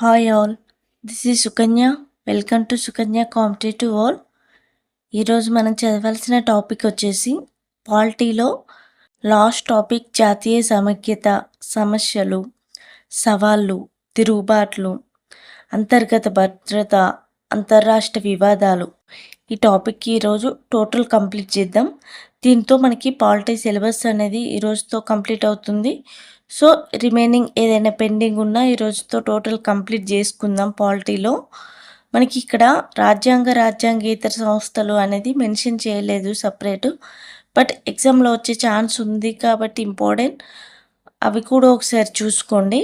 Hi all this is Sukanya welcome to Sukanya competitive all ఈరోజు మనం చదవాల్సిన topic వచ్చేసి పాలిటీలో లాస్ట్ టాపిక్ జాతీయ సమైక్యత సమస్యలు సవాళ్ళు తిరుగుబాట్లు అంతర్గత భద్రత అంతర్రాష్ట్ర వివాదాలు. ఈ టాపిక్కి ఈరోజు టోటల్ కంప్లీట్ చేద్దాం. దీంతో మనకి పాలిటీ సిలబస్ అనేది ఈరోజుతో కంప్లీట్ అవుతుంది. సో రిమైనింగ్ ఏదైనా పెండింగ్ ఉన్నా ఈ రోజుతో టోటల్ కంప్లీట్ చేసుకుందాం పాలిటీలో. మనకి ఇక్కడ రాజ్యాంగ రాజ్యాంగేతర సంస్థలు అనేది మెన్షన్ చేయలేదు సపరేట్. బట్ ఎగ్జామ్లో వచ్చే ఛాన్స్ ఉంది కాబట్టి ఇంపార్టెంట్. అవి కూడా ఒకసారి చూసుకోండి.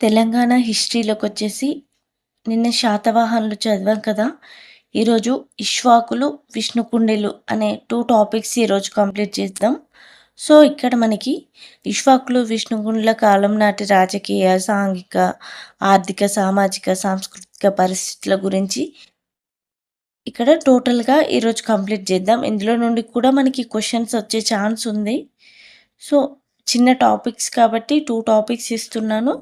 తెలంగాణ హిస్టరీలోకి వచ్చేసి నిన్న శాతవాహనులు చదివాం కదా. ఈరోజు ఇష్వాకులు విష్ణుకుండెలు అనే టూ టాపిక్స్ ఈరోజు కంప్లీట్ చేద్దాం. సో ఇక్కడ మనకి ఇష్వాకులు విష్ణుకుండల కాలం నాటి రాజకీయ సాంఘిక ఆర్థిక సామాజిక సాంస్కృతిక పరిస్థితుల గురించి ఇక్కడ టోటల్గా ఈరోజు కంప్లీట్ చేద్దాం. ఇందులో నుండి కూడా మనకి క్వశ్చన్స్ వచ్చే ఛాన్స్ ఉంది. సో చిన్న టాపిక్స్ కాబట్టి టూ టాపిక్స్ ఇస్తున్నాను.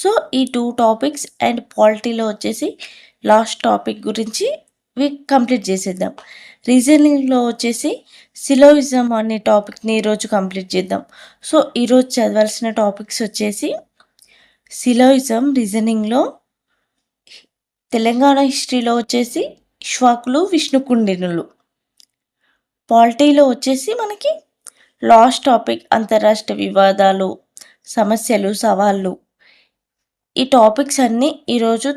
సో ఈ టూ టాపిక్స్ అండ్ పాలిటీలో వచ్చేసి లాస్ట్ టాపిక్ గురించి కంప్లీట్ చేసేద్దాం. రీజనింగ్లో వచ్చేసి సిలోయిజం అనే టాపిక్ని ఈరోజు కంప్లీట్ చేద్దాం. సో ఈరోజు చదవాల్సిన టాపిక్స్ వచ్చేసి సిలోయిజం రీజనింగ్లో తెలంగాణ హిస్టరీలో వచ్చేసి ఇష్వాకులు విష్ణుకుండినులు. పాలిటీలో వచ్చేసి మనకి లాస్ట్ టాపిక్ అంతరాష్ట్ర వివాదాలు సమస్యలు సవాళ్ళు. ఈ టాపిక్స్ అన్నీ ఈరోజు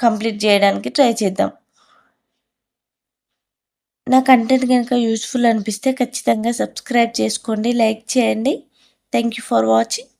కంప్లీట్ చేయడానికి ట్రై చేద్దాం. నా కంటెంట్ కనుక యూస్ఫుల్ అనిపిస్తే ఖచ్చితంగా సబ్స్క్రైబ్ చేసుకోండి లైక్ చేయండి. Thank you for watching